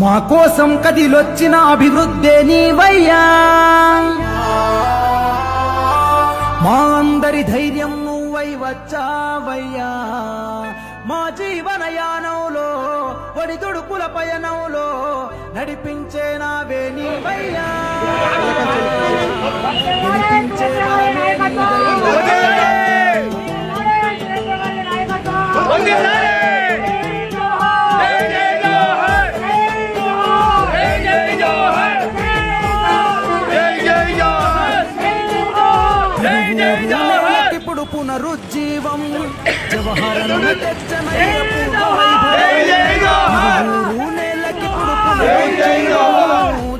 మా కోసం కదిలొచ్చిన అభివృద్ధే నీవయ్యా. మా అందరి ధైర్యం నువ్వై వచ్చావయ్యా. మా జీవనయానంలో ఒడిదుడుకుల పయనంలో నడిపించే నావే నీవయ్యా. నడిపించే నావే నీవయ్యా. పునరుజ్జీవం. పునరుజ్జీవం జవహరన్న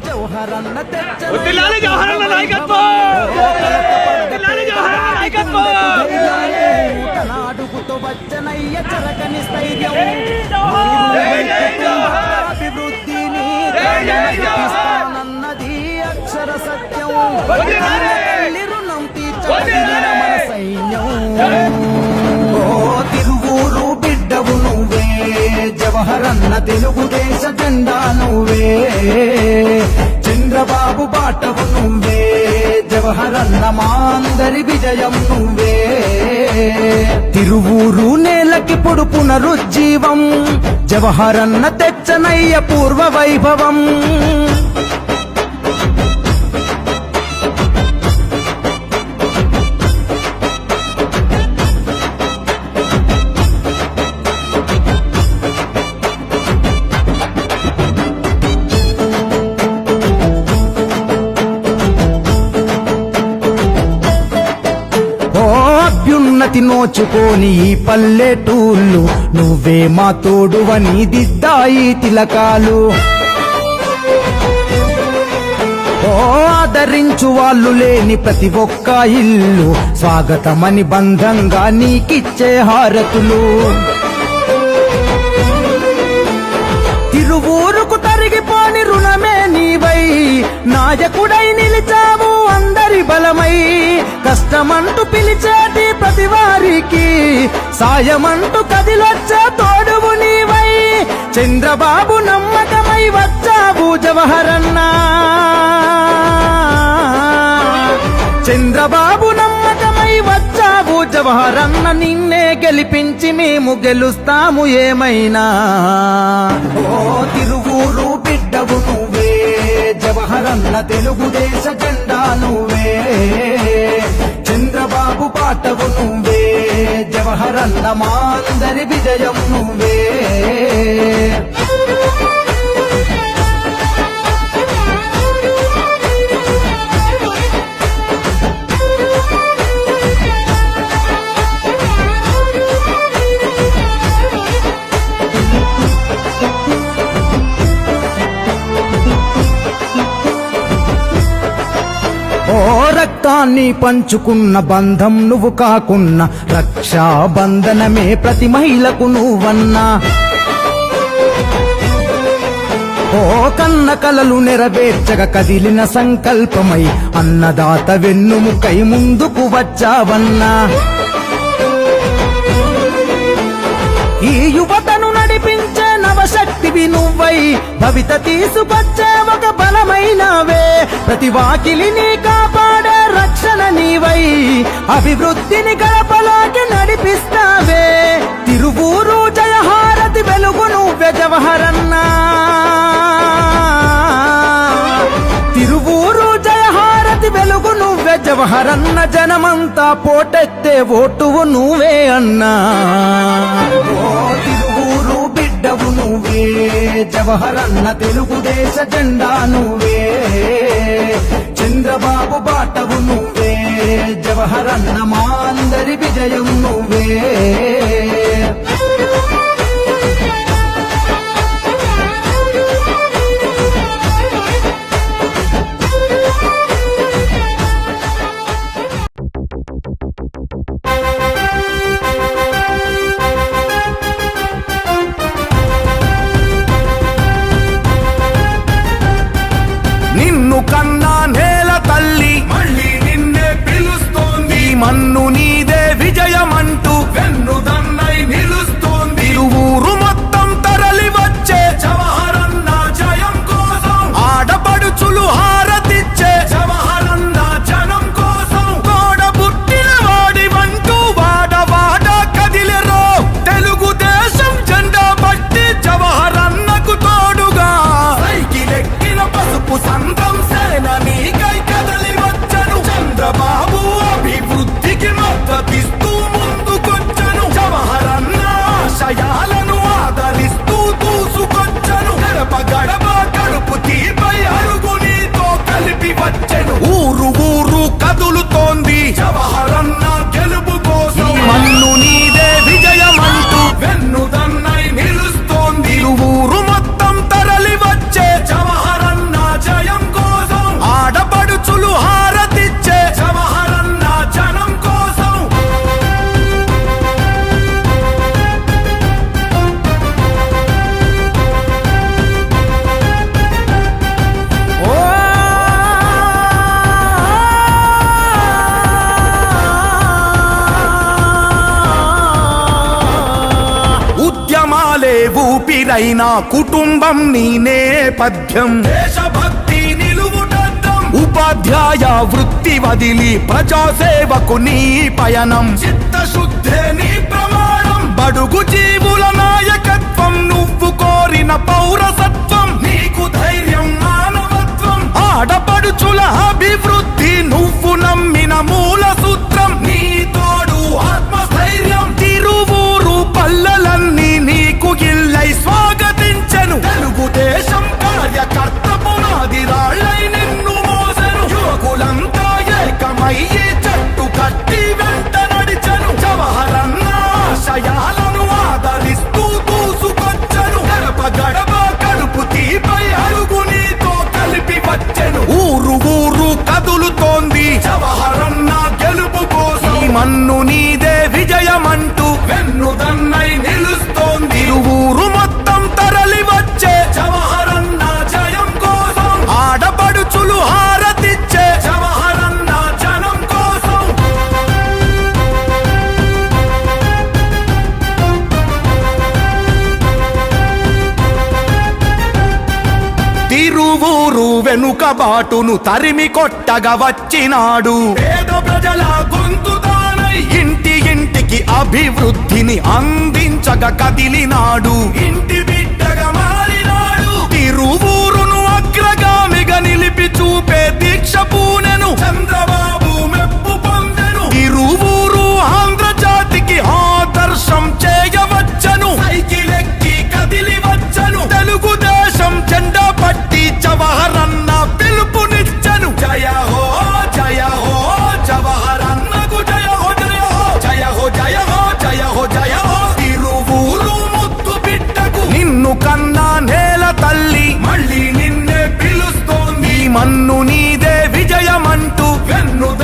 జవహరన్న! నాడుగుతో వచ్చనయ్య చరకని స్థైర్యం అభివృద్ధిని అక్షర సత్యం జవహరన్న తెలుగుదేశ జెండా నువ్వే. చంద్రబాబు బాటవు నువ్వే. జవహరన్న మాందరి విజయం నువ్వే. తిరువూరు నేలకిప్పుడు పునరుజ్జీవం జవహరన్న తెచ్చనయ్య పూర్వ వైభవం. అభ్యున్నతి నోచుకోని ఈ పల్లెటూళ్ళు నువ్వే మా తోడువని దిద్దాయి తిలకాలు. ఓ ఆదరించు వాళ్ళు లేని ప్రతి ఒక్క ఇల్లు స్వాగతమని బంధంగా నీకిచ్చే హారతులు. తిరువూరుకు తరిగిపోని రుణమే నీవై నాయకుడై నిలిచావు అందరి బలమై కష్టమంటూ పిలిచారు ప్రతి వారికి సాయమంటూ కదిలొచ్చా తోడువు నీవై. చంద్రబాబు నమ్మకమై వచ్చావు జవహరన్నా. చంద్రబాబు నమ్మకమై వచ్చావు జవహరన్న నిన్నే గెలిపించి మేము గెలుస్తాము ఏమైనా. ఓ తిరువూరు బిడ్డవు నువ్వే జవహరన్న తెలుగుదేశ జెండా నువ్వే. బాబు పాటవు నువ్వే. జవహరన్న మాందరి విజయం నువ్వే. రక్తాన్ని పంచుకున్న బంధం నువ్వు కాకున్న. రక్షా బంధనమే ప్రతి మహిళకు నువ్వన్నా. ఓ కన్న కలలు నెరవేర్చగ కదిలిన సంకల్పమై అన్నదాత వెన్నుముకై ముందుకు వచ్చావన్నా. ఈ యువతను నడిపించే నవశక్తివి నువ్వై. భవిత తీసుకొచ్చే ఒక బలమైనవే. ప్రతి వాకిలిని కాపా రక్షణ నీవై. అభివృద్ధిని గడపలోకి నడిపిస్తావే. తిరువూరు జయహారతి వెలుగు నువ్వే జవహరన్నా తిరువూరు జయహారతి వెలుగు నువ్వే జవహరన్న జనమంతా పోటెత్తే ఓటువు నువ్వే అన్నా. బిడ్డవు నువ్వే జవహరన్న తెలుగుదేశ జెండా నువ్వే. చంద్రబాబు బాటవు నువ్వే జవహరన్న మాందరి విజయం నువ్వే. నిన్ను दौलत ఊపిరైనా కుటుంబం నీనే పద్యం. దేశభక్తి నిలువుటద్దం. ఉపాధ్యాయ వృత్తి వదిలి ప్రజాసేవకు నీ పయనం. చిత్తశుద్ధే నీ ప్రమాణం. బడుగు జీవుల నాయకత్వం నువ్వు కోరిన పౌరసత్వం. నీకు ధైర్యం మానవత్వం. ఆడపడుచుల అభివృద్ధి నువ్వు నమ్మిన మూల సూత్రం. వెనుక బాటును తరిమి కొట్టగా వచ్చినాడు. ప్రజల గొంతుదానై ఇంటి ఇంటికి అభివృద్ధిని అందించగా కదిలినాడు. ఇంటి బిడ్డగా మారినాడు. తిరువూరును అగ్రగామిగా నిలిపి చూపే దీక్ష పూనెను చంద్ర వెన్ను వెన్ను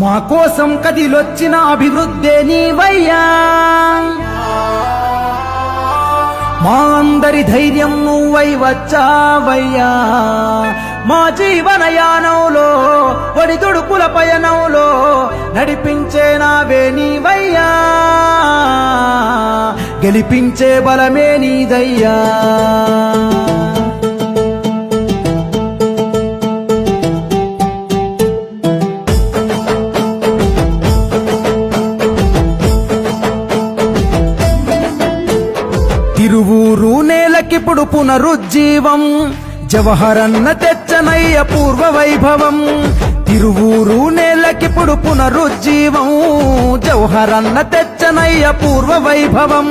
మా కోసం కదిలొచ్చిన అభివృద్ధే నీవయ్యా. మా అందరి ధైర్యం నువ్వై వచ్చావయ్యా. మా జీవనయానంలో ఒడిదుడుకుల పయనంలో నడిపించే నావే నీవయ్యా. గెలిపించే బలమే నీదయ్యా. ఎప్పుడు పునరుజ్జీవం. జవహరన్న తెచ్చనయ్య పూర్వ వైభవం. తిరువూరు నేలకిప్పుడు పునరుజ్జీవం. జవహరన్న తెచ్చనయ్య పూర్వ వైభవం.